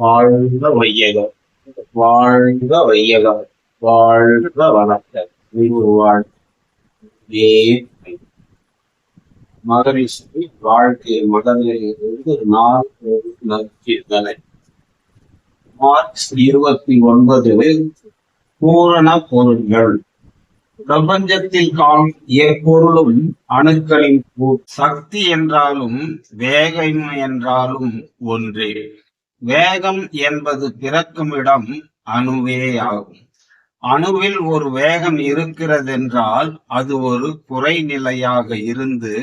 வாழ்க வையகம். வாழ்க வையகம். வாழ்க வணக்கம். வாழ் மகரிஷி வாழ்க்கை மகனிலிருந்து நாள் ஒரு நற்கீர்த்தனை மார்ச் இருபத்தி ஒன்பது பூரண பொருள்கள். பிரபஞ்சத்தில் காணும் எப்பொருளும் அணுக்களின் சக்தி என்றாலும் வேகம் என்றாலும் ஒன்றே. வேகம் என்பது பிறக்கும் இடம் அணுவே ஆகும். அணுவில் ஒரு வேகம் இருக்கிறது என்றால் அது ஒரு குறைநிலையாக இருந்து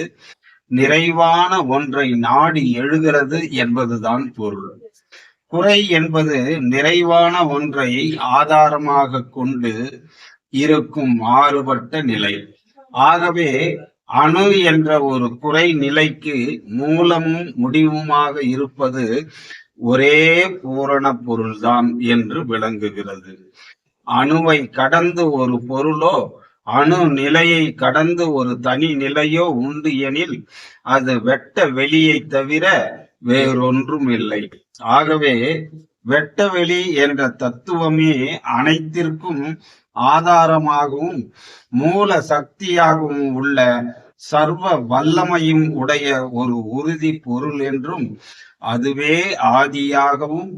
நிறைவான ஒன்றை நாடி எழுகிறது என்பதுதான் பொருள். குறை என்பது நிறைவான ஒன்றை ஆதாரமாக கொண்டு இருக்கும் மாறுபட்ட நிலை. ஆகவே அணு என்ற ஒரு குறை நிலைக்கு மூலமும் முடிவுமாக இருப்பது ஒரே பூரண பொருள்தான் என்று விளங்குகிறது. அணுவை கடந்து ஒரு பொருளோ அணு நிலையை கடந்து ஒரு தனி நிலையோ உண்டு எனில் அது வெட்ட வெளியை தவிர வேறொன்றும் இல்லை ஆகவே வெட்ட வெளி என்ற தத்துவமே அனைத்திற்கும் ஆதாரமாகவும் மூல சக்தியாகவும் உள்ள சர்வ வல்லமையும் உடைய ஒரு உறுதி பொருள் என்றும் அதுவே ஆதியாகவும்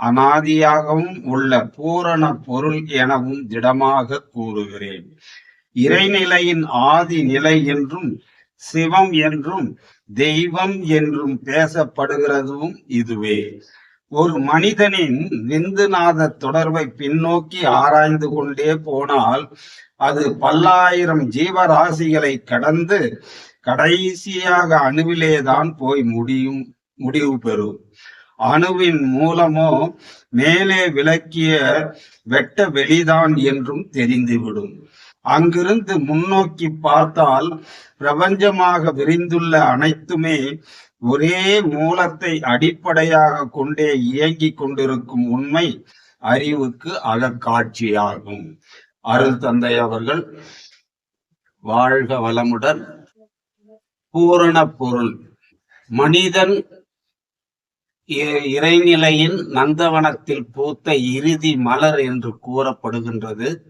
அனாதியாகவும் உள்ள பூரண பொருள் எனவும் திடமாக கூறுகிறேன். இறைநிலையின் ஆதி நிலை என்றும் சிவம் என்றும் தெய்வம் என்றும் பேசப்படுகிறதும் இதுவே. ஒரு மனிதனின் விந்துநாத தொடர்பை பின்னோக்கி ஆராய்ந்து கொண்டே போனால் அது பல்லாயிரம் ஜீவராசிகளை கடந்து கடைசியாக அணுவிலேதான் போய் முடியும் முடிவு பெறும். அணுவின் மூலமோ மேலே விளக்கிய வெட்ட வெளிதான் என்றும் தெரிந்துவிடும். அங்கிருந்து முன்னோக்கி பார்த்தால் பிரபஞ்சமாக விரிந்துள்ள அனைத்துமே ஒரே மூலத்தை அடிப்படையாக கொண்டே இயங்கிக் கொண்டிருக்கும் உண்மை அறிவுக்கு அகக்காட்சியாகும். அருள் தந்தை அவர்கள் வாழ்க வளமுடன். பூரண பொருள். மனிதன் இ- இறைநிலையின் நந்தவனத்தில் பூத்த இறுதி மலர் என்று கூறப்படுகின்றது.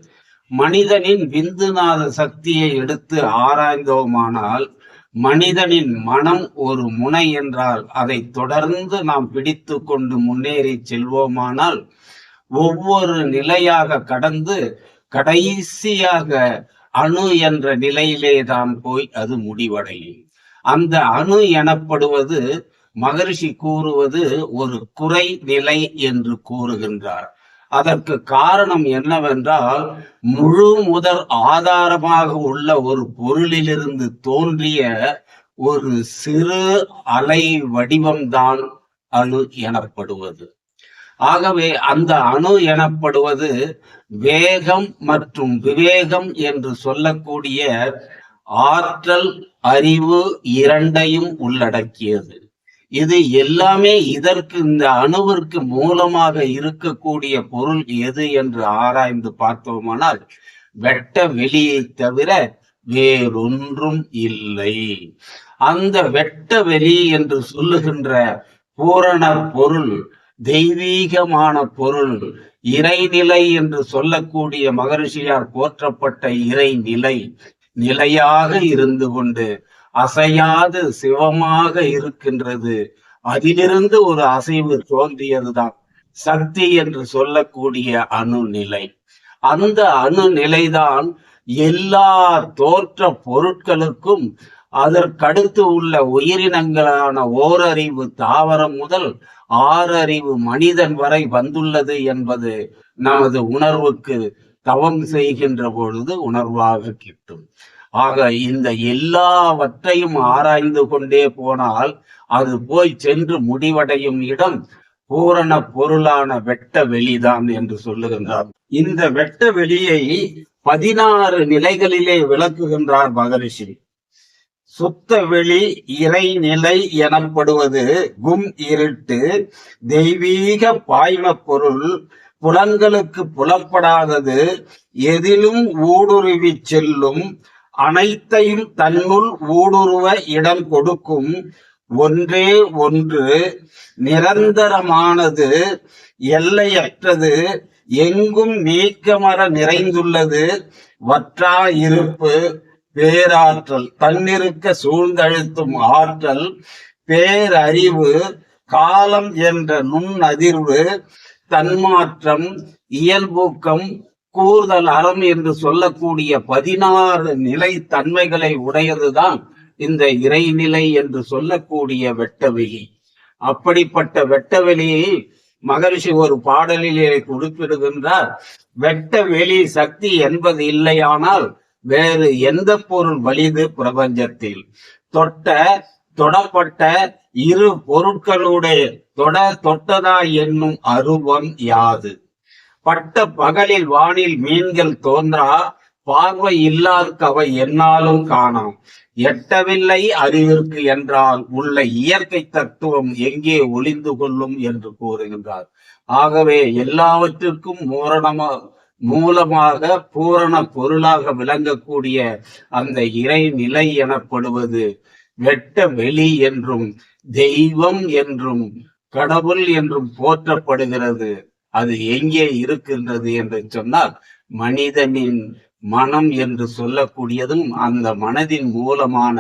மனிதனின் விந்துநாத சக்தியை எடுத்து ஆராய்ந்தோமானால் மனிதனின் மனம் ஒரு முனை என்றால் அதை தொடர்ந்து நாம் பிடித்து கொண்டு முன்னேறி செல்வோமானால் ஒவ்வொரு நிலையாக கடந்து கடைசியாக அணு என்ற நிலையிலே தான் போய் அது முடிவடையும். அந்த அணு எனப்படுவது மகரிஷி கூறுவது ஒரு குறை நிலை என்று கூறுகின்றார். அதற்கு காரணம் என்னவென்றால் முழு முதல் ஆதாரமாக உள்ள ஒரு பொருளிலிருந்து தோன்றிய ஒரு சிறு அலை வடிவம்தான் அணு எனப்படுவது. ஆகவே அந்த அணு எனப்படுவது வேகம் மற்றும் விவேகம் என்று சொல்லக்கூடிய ஆற்றல் அறிவு இரண்டையும் உள்ளடக்கியது. இது எல்லாமே இதற்கு இந்த அணுவிற்கு மூலமாக இருக்கக்கூடிய பொருள் எது என்று ஆராய்ந்து பார்த்தோமானால் வெட்ட வெளியை தவிர வேறொன்றும் இல்லை. அந்த வெட்ட வெளி என்று சொல்லுகின்ற பூரண பொருள் தெய்வீகமான பொருள் இறைநிலை என்று சொல்லக்கூடிய மகரிஷியார் போற்றப்பட்ட இறைநிலை நிலையாக இருந்து கொண்டு அசையாது சிவமாக இருக்கின்றது. அதிலிருந்து ஒரு அசைவு தோன்றியதுதான். சக்தி என்று சொல்லக்கூடிய அணு நிலை அந்த அணு நிலைதான் எல்லா தோற்ற பொருட்களுக்கும் அதற்கடுத்து உள்ள உயிரினங்களான ஓரறிவு தாவரம் முதல் ஆறறிவு மனிதன் வரை வந்துள்ளது என்பது நமது உணர்வுக்கு தவம் செய்கின்ற பொழுது உணர்வாக கிட்டும். ஆக இந்த எல்லாவற்றையும் ஆராய்ந்து கொண்டே போனால் அது போய் சென்று முடிவடையும் இடம் பூரண பொருளான வெட்ட வெளிதான் என்று சொல்லுகின்றார். இந்த வெட்ட வெளியை பதினாறு நிலைகளிலே விளக்குகின்றார் மகரிஷி. சுத்த வெளி இறைநிலை எனப்படுவது கும் இருட்டு தெய்வீக பாய்ம பொருள் புலன்களுக்கு புலப்படாதது எதிலும் ஊடுருவி செல்லும் அனைத்தையும் தன்னுள் ஊடுருவ இடம் கொடுக்கும் ஒன்றே ஒன்று நிரந்தரமானது எல்லையற்றது எங்கும் நீக்கமர நிறைந்துள்ளது வற்றா இருப்பு பேராற்றல் தன்னிருக்க சூழ்ந்தழுத்தும் ஆற்றல் பேரறிவு காலம் என்ற நுண்ணதிர்வு தன்மாற்றம் இயல்பூக்கம் கூறுதல் அறம் என்று சொல்லக்கூடிய பதினாறு நிலை தன்மைகளை உடையதுதான் இந்த இறைநிலை என்று சொல்லக்கூடிய வெட்டவெளி. அப்படிப்பட்ட வெட்டவெளியை மகரிஷி ஒரு பாடலிலே குறிப்பிடுகின்றார் வெட்ட வெளி சக்தி என்பது இல்லையானால் வேறு எந்த பொருள் வலிது பிரபஞ்சத்தில்? தொட்ட தொடப்பட்ட இரு பொருட்களுடைய தொட தொட்டதா என்னும் அருவம் யாது? பட்ட பகலில் வானில் மீன்கள் தோன்றா பார்வை இல்லாதவை என்னாலும் காணாம். எட்டவில்லை அறிவிற்கு என்றால் உள்ள இயற்கை தத்துவம் எங்கே ஒளிந்து கொள்ளும் என்று கூறுகின்றார். ஆகவே எல்லாவற்றிற்கும் மூரணமா மூலமாக பூரண பொருளாக விளங்கக்கூடிய அந்த இறைநிலை எனப்படுவது வெட்ட வெளி என்றும் தெய்வம் என்றும் கடவுள் என்றும் போற்றப்படுகிறது. அது எங்கே இருக்கின்றது என்று சொன்னால் மனிதனின் மனம் என்று சொல்லக்கூடியதும் அந்த மனதின் மூலமான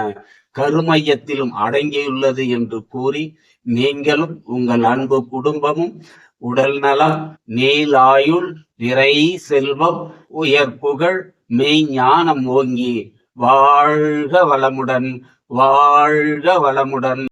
கருமையத்திலும் அடங்கியுள்ளது என்று கூறி நீங்களும் உங்கள் அன்பு குடும்பமும் உடல் நலம் நீலாயுள் நிறை செல்வம் உயர் புகழ் மெய்ஞானம் ஓங்கி வாழ்க வளமுடன் வாழ்க வளமுடன்.